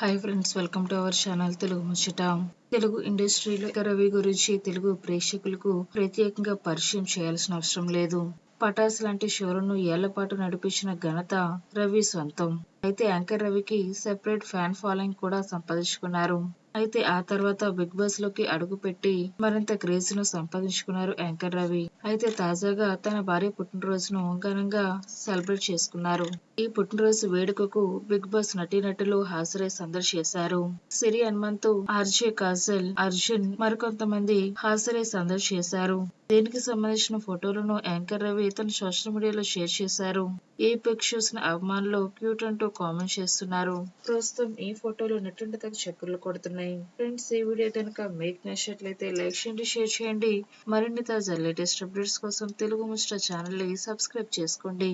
Hi friends welcome to our channel Telugu ముచ్చట తెలుగు ఇండస్ట్రీలో రవి గురించి తెలుగు ప్రేక్షకులకు ప్రత్యేకంగా పరిచయం చేయాల్సిన అవసరం లేదు. పటాస్ లాంటి షోలను ఏళ్ళ పాటు నడిపించిన ఘనత రవి సొంతం. అయితే యాంకర్ రవికి సెపరేట్ ఫ్యాన్ ఫాలోయింగ్ కూడా సంపాదించుకున్నారు. అయితే ఆ తర్వాత బిగ్ బాస్లోకి అడుగుపెట్టి మరింత క్రేజ్ను సంపాదించుకున్నారు యాంకర్ రవి. అయితే తాజాగా తన భార్య పుట్టినరోజును ఘనంగా సెలబ్రేట్ చేసుకున్నారు. ఈ పుట్టినరోజు వేడుకకు బిగ్ బాస్ నటీనటులు హాజరై సందడి చేశారు. సిరి హనుమంతు ఆర్జే కాజల్ అర్జున్ మరికొంతమంది హాజరై సందడి చేశారు. దీనికి సంబంధించిన ఫోటోలను యాంకర్ రవి తన సోషల్ మీడియాలో షేర్ చేశారు. ఈ పిక్ చూసిన అభిమానులు క్యూట్ అంటూ కామెంట్ చేస్తున్నారు. ప్రస్తుతం ఈ ఫోటోలు నెట్టింటి తగ్గ చక్కర్లు కొడుతున్నాయి. ఫ్రెండ్స్ ఈ వీడియో కనుక మీకు నచ్చినట్లయితే లైక్ చేయండి షేర్ చేయండి. మరిన్ని తాజా లేటెస్ట్ అప్డేట్స్ కోసం తెలుగు ముస్టర్ ఛానల్ని సబ్స్క్రైబ్ చేసుకోండి.